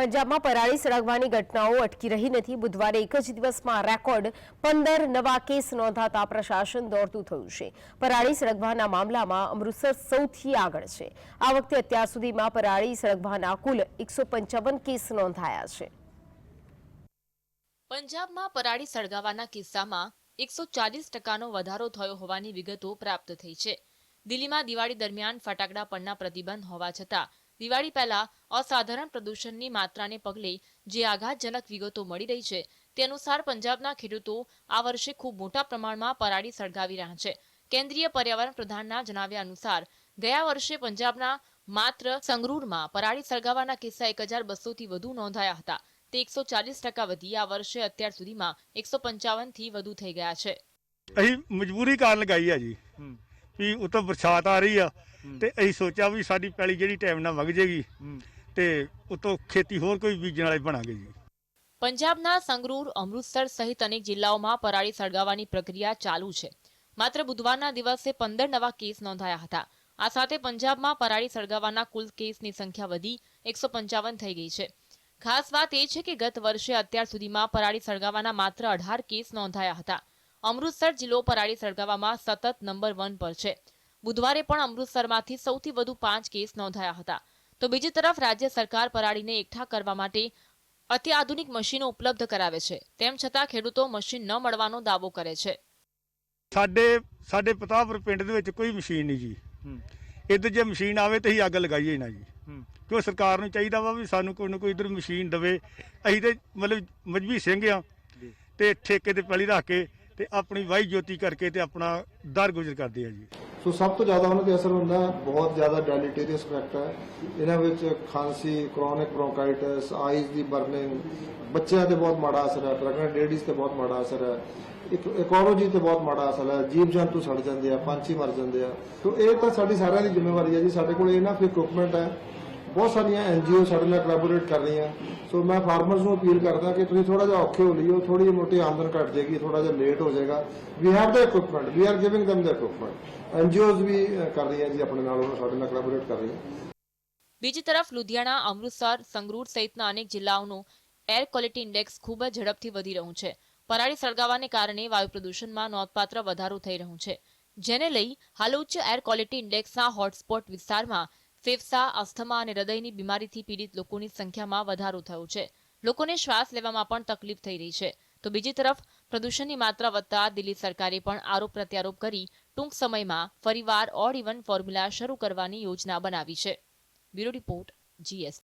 પંજાબમાં પરાળી સળગવાની ઘટનાઓ અટકી રહી નથી. બુધવારે એક જ દિવસમાં રેકોર્ડ પંદર નવા કેસ નોંધાતા પ્રશાસન દોડતું થયું છે. પરાળી સળગવાના મામલામાં અમૃતસર સૌથી આગળ છે. આ વખતે અત્યાર સુધીમાં પરાળી સળગવાના કુલ એકસો કેસ નોંધાયા છે. પંજાબમાં પરાળી સળગાવાના કિસ્સામાં એકસો ચાલીસ ટકાનો વધારો થયો હોવાની વિગતો પ્રાપ્ત થઈ છે. દિલ્હીમાં દિવાળી દરમિયાન ફટાકડા પરના પ્રતિબંધ હોવા છતાં દિવાળી પહેલા અસાધારણ પ્રદૂષણની માત્રાને પગલે જે આઘાતજનક વિગતો મળી રહી છે તે અનુસાર પંજાબના ખેડૂતો આ વર્ષે ખૂબ મોટા પ્રમાણમાં પરાળી સળગાવી રહ્યા છે. કેન્દ્રીય પર્યાવરણ પ્રધાનના જણાવ્યા અનુસાર ગયા વર્ષે પંજાબના માત્ર સંગરૂરમાં પરાળી સળગાવવાના કિસ્સા એક હજાર બસોથી વધુ નોંધાયા હતા. તે એકસો ચાલીસ ટકા વધી આ વર્ષે અત્યાર સુધીમાં એકસો પંચાવનથી વધુ થઈ ગયા છે. અહીં મજબૂરી કારણ લગાઈ જી. ਵੀ ਉਤੋਂ ਬਰਸਾਤ ਆ ਰਹੀ ਆ ਤੇ ਅਸੀਂ ਸੋਚਿਆ ਵੀ ਸਾਡੀ ਪੈਲੀ ਜਿਹੜੀ ਟਾਈਮ ਨਾਲ ਵਗ ਜੇਗੀ ਤੇ ਉਤੋਂ ਖੇਤੀ ਹੋਰ ਕੋਈ ਬੀਜਣ ਵਾਲੇ ਬਣਾਂਗੇ ਜੀ પંજાબના સંગરૂર અમૃતસર સહિત અનેક જિલ્લાઓમાં પરાળી સળગાવવાની પ્રક્રિયા ચાલુ છે માત્ર બુધવારના દિવસે પંદર નવા કેસ નોંધાયા હતા આ સાથે પંજાબમાં પરાળી સળગાવવાના કુલ કેસની સંખ્યા વધી એકસો પંચાવન થઈ ગઈ છે ખાસ વાત એ છે કે ગત વર્ષે અત્યાર સુધીમાં પરાળી સળગાવવાના માત્ર અઢાર કેસ નોંધાયા હતા અમૃતસર જિલ્લો પરાળી સળગાવવામાં સતત નંબર વન પર છે બુધવારે પણ અમૃતસરમાંથી સૌથી વધુ પાંચ કેસ નોંધાયા હતા તો બીજી તરફ રાજ્ય સરકાર પરાળીને એકઠા કરવા માટે અત્યાધુનિક મશીનો ઉપલબ્ધ કરાવે છે તેમ છતાં ખેડૂતો મશીન ન મળવાનો દાવો કરે છે ਸਾਡੇ ਸਾਡੇ ਪਤਾਪੁਰ ਪਿੰਡ ਦੇ ਵਿੱਚ ਕੋਈ ਮਸ਼ੀਨ ਨਹੀਂ ਜੀ ਇੱਧਰ ਜੇ ਮਸ਼ੀਨ ਆਵੇ ਤੇ ਅਸੀਂ ਅੱਗ ਲਗਾਈਏ ਨਾ ਜੀ ਕਿਉਂ ਸਰਕਾਰ ਨੂੰ ਚਾਹੀਦਾ ਵਾ ਵੀ ਸਾਨੂੰ ਕੋਈ ਨਾ ਕੋਈ ਇਧਰ ਮਸ਼ੀਨ ਦਵੇ ਅਸੀਂ ਤੇ ਮਤਲਬ ਮਜਬੀ ਸਿੰਘ ਆ ਤੇ ਠੇਕੇ ਤੇ ਪੈਲੀ ਰੱਖ ਕੇ ਤੇ ਆਪਣੀ ਵਾਹੀ ਜੋਤੀ ਕਰਕੇ ਤੇ ਆਪਣਾ ਦਰ ਗੁਜ਼ਰ ਕਰਦੇ ਆ ਜੀ। ਸੋ ਸਭ ਤੋਂ ਜ਼ਿਆਦਾ ਉਹਨਾਂ ਦੇ ਅਸਰ ਹੁੰਦਾ ਹੈ, ਬਹੁਤ ਜ਼ਿਆਦਾ ਡੈਲੀਟੇਰੀਅਸ ਇਫੈਕਟ ਹੈ। ਇਹਨਾਂ ਵਿੱਚ ਖਾਂਸੀ ਕ੍ਰੋਨਿਕ ਬ੍ਰੋਂਕਾਈਟਿਸ ਆਈਜ਼ ਦੀ ਬਰਨਿੰਗ ਬੱਚਿਆਂ ਤੇ ਬਹੁਤ ਮਾੜਾ ਅਸਰ ਹੈ ਪ੍ਰੈਗਨੈਂਟ ਲੇਡੀਜ਼ ਤੇ ਬਹੁਤ ਮਾੜਾ ਅਸਰ ਹੈ। ਇਕੋਲੋਜੀ ਤੇ ਬਹੁਤ ਮਾੜਾ ਅਸਰ ਹੈ ਜੀਵ ਜੰਤੂ ਸੜ ਜਾਂਦੇ ਆ, ਪੰਛੀ ਮਰ ਜਾਂਦੇ ਆ। ਸੋ ਇਹ ਤਾਂ ਸਾਡੀ ਸਾਰਿਆਂ ਦੀ ਜ਼ਿੰਮੇਵਾਰੀ ਹੈ ਜੀ, ਸਾਡੇ ਕੋਲ ਇਹਨਾਂ ਇਕਵਿਪਮੈਂਟ ਹੈ ਬਹੁਤ ਸਾਰੀਆਂ ਐਨਜੀਓ ਸਾਡੇ ਨਾਲ ਕੋਲੈਬੋਰੇਟ ਕਰ ਰਹੀਆਂ ਸੋ ਮੈਂ ਫਾਰਮਰਸ ਨੂੰ ਅਪੀਲ ਕਰਦਾ ਕਿ ਤੁਸੀਂ ਥੋੜਾ ਜਿਹਾ ਔਖੇ ਹੋ ਲਈਓ ਥੋੜੀ ਜਿਹੀ ਮੋਟੀ ਆਮਦਨ ਘਟ ਜਾਏਗੀ ਥੋੜਾ ਜਿਹਾ ਲੇਟ ਹੋ ਜਾਏਗਾ we have the equipment we are giving them the equipment NGOs ਵੀ ਅ, ਕਰ ਰਹੀਆਂ ਜੀ ਆਪਣੇ ਨਾਲ ਉਹਨਾਂ ਸਾਡੇ ਨਾਲ ਕੋਲੈਬੋਰੇਟ ਕਰ ਰਹੀਆਂ બીજી તરફ લુધિયાણા અમૃતસર સંગરૂર સહિતના અનેક જિલ્લાઓનું એર ક્વોલિટી ઇન્ડેક્સ ખૂબ જ ઝડપથી વધી રહ્યું છે પરાળી સળગાવાને કારણે વાયુ પ્રદૂષણમાં નોંધપાત્ર વધારો થઈ રહ્યો છે જેને લઈ હાલ ઉચ્ચ એર ક્વોલિટી ઇન્ડેક્સના હોટસ્પોટ વિસ્તારમાં ફેફસા, અસ્થમા અને હૃદયની બીમારીથી પીડિત લોકોની સંખ્યામાં વધારો થયો છે. લોકોને શ્વાસ લેવામાં પણ તકલીફ થઈ રહી છે. તો બીજી તરફ, પ્રદૂષણની માત્રા વધતા દિલ્હી સરકારે પણ આરોપ પ્રત્યારોપ કરી ટૂંક સમયમાં ફરીવાર ઓડ ઇવન ફોર્મ્યુલા શરૂ કરવાની યોજના બનાવી છે. Bureau report GS